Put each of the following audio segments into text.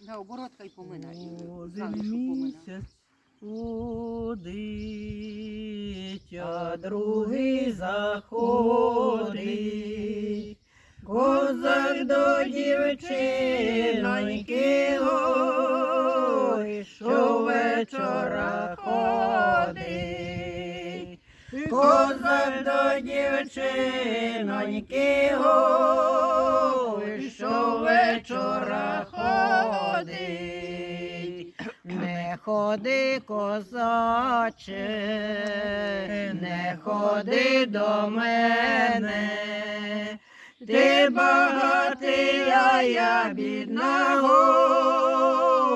Да, оборотка й поминає. Поминає. місяць ходить, а другий заходить. Козак до дівчиноньки ой, що вечора ходить. Козак до дівчиноньки ой, що вечора ходить. Не ходи, козаче, не ходи до мене. Ти багатий, а я бідна,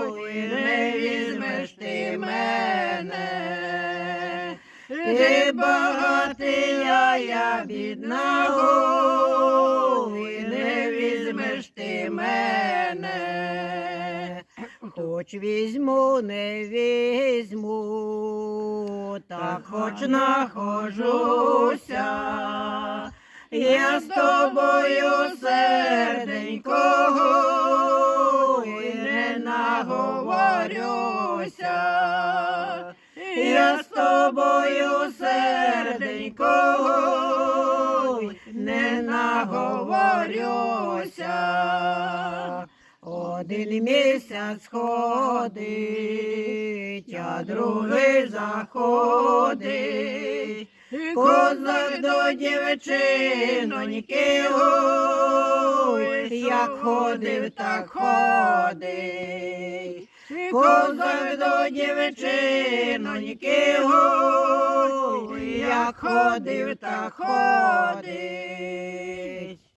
ой, не візьмеш ти мене. Ти багатий, а я бідна, ой, не візьмеш ти мене. Хоч візьму, не візьму, так хоч нахожуся. Я з тобою серденько, ой, не наговорюся. Я з тобою серденько, не наговорюся. Один місяць ходить, а другий заходить. Козак до дівчиноньки, як ходив, так ходить. Козак до дівчиноньки, ой, як ходив, так ходить.